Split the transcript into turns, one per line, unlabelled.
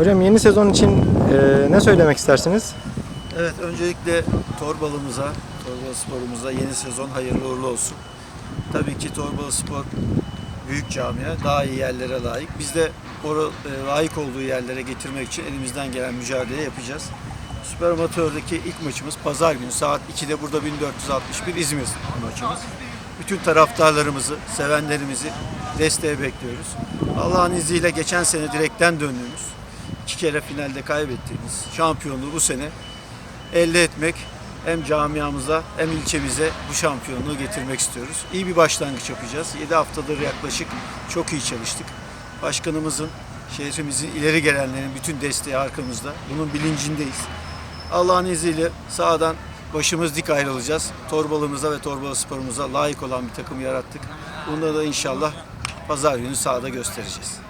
Hocam yeni sezon için e, ne söylemek istersiniz?
Evet, öncelikle Torbalı'mıza, Torbalı Spor'umuza yeni sezon hayırlı uğurlu olsun. Tabii ki Torbalı Spor büyük camia, daha iyi yerlere layık. Biz de ora, e, layık olduğu yerlere getirmek için elimizden gelen mücadele yapacağız. Süper Amatör'deki ilk maçımız Pazar günü saat 2'de burada 1461 İzmir maçımız. Bütün taraftarlarımızı, sevenlerimizi desteğe bekliyoruz. Allah'ın izniyle geçen sene direkten döndüğümüz, iki kere finalde kaybettiğimiz şampiyonluğu bu sene elde etmek hem camiamıza hem ilçemize bu şampiyonluğu getirmek istiyoruz. İyi bir başlangıç yapacağız. 7 haftadır yaklaşık çok iyi çalıştık. Başkanımızın, şehrimizin ileri gelenlerin bütün desteği arkamızda. Bunun bilincindeyiz. Allah'ın izniyle sağdan başımız dik ayrılacağız. Torbalımıza ve Torbalı sporumuza layık olan bir takım yarattık. Bunu da inşallah pazar günü sahada göstereceğiz.